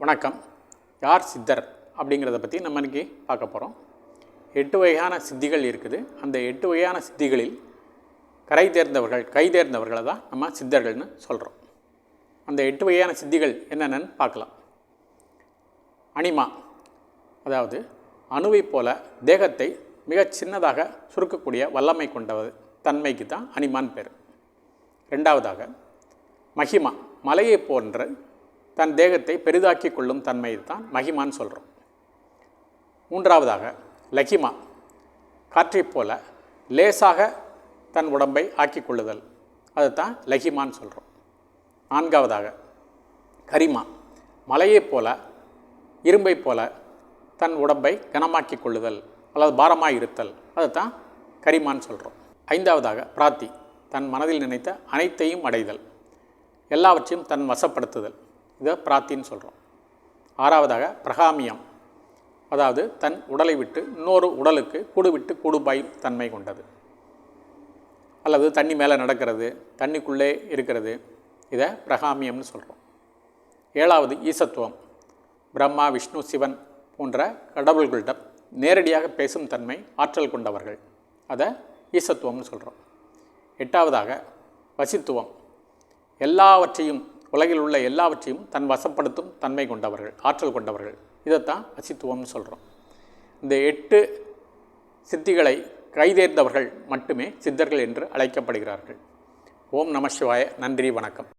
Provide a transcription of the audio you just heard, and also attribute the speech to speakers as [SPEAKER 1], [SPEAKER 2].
[SPEAKER 1] வணக்கம். யார் சித்தர் அப்படிங்கிறத பற்றி நம்ம இன்றைக்கி பார்க்க போகிறோம் எட்டு வகையான சித்திகள் இருக்குது. அந்த எட்டு வகையான சித்திகளில் கரை தேர்ந்தவர்கள் கை தேர்ந்தவர்களை தான் நம்ம சித்தர்கள்னு சொல்கிறோம் அந்த எட்டு வகையான சித்திகள் என்னென்னு பார்க்கலாம். அனிமா அதாவது அணுவைப் போல தேகத்தை மிகச் சின்னதாக சுருக்கக்கூடிய வல்லமை கொண்ட தன்மைக்கு தான் அனிமான் பேர். ரெண்டாவதாக மகிமா மலையைப் போன்ற தன் தேகத்தை பெரிதாக்கி கொள்ளும் தன்மையை தான் மகிமான்னு சொல்கிறோம் மூன்றாவதாக லகிமா காற்றைப் போல லேசாக தன் உடம்பை ஆக்கி கொள்ளுதல். அதுதான் லகிமான்னு சொல்கிறோம் நான்காவதாக கரிமா மலையைப் போல இரும்பைப் போல தன் உடம்பை கனமாக்கிக் கொள்ளுதல் அல்லது பாரமாக இருத்தல் அதுதான் கரிமான்னு சொல்கிறோம் ஐந்தாவதாக பிராத்தி தன் மனதில் நினைத்த அனைத்தையும் அடைதல். எல்லாவற்றையும் தன் வசப்படுத்துதல். இதை பிராத்தின்னு சொல்கிறோம் ஆறாவதாக பிரகாமியம். அதாவது தன் உடலை விட்டு இன்னொரு உடலுக்கு கூடு விட்டு கூடு பாயும் தன்மை கொண்டது. அல்லது தண்ணி மேலே நடக்கிறது தண்ணிக்குள்ளே இருக்கிறது. இதை பிரகாமியம்னு சொல்கிறோம் ஏழாவது ஈசத்துவம். பிரம்மா விஷ்ணு சிவன் போன்ற கடவுள்களிடம் நேரடியாக பேசும் தன்மை ஆற்றல் கொண்டவர்கள். அதை ஈசத்துவம்னு சொல்கிறோம் எட்டாவதாக வசித்துவம். எல்லாவற்றையும் உலகில் உள்ள எல்லாவற்றையும் தன் வசப்படுத்தும் தன்மை கொண்டவர்கள் ஆற்றல் கொண்டவர்கள். இதைத்தான் அசித்துவம்னு சொல்கிறோம் இந்த எட்டு சித்திகளை கைதேர்ந்தவர்கள் மட்டுமே சித்தர்கள் என்று அழைக்கப்படுகிறார்கள். ஓம் நம சிவாய நன்றி வணக்கம்.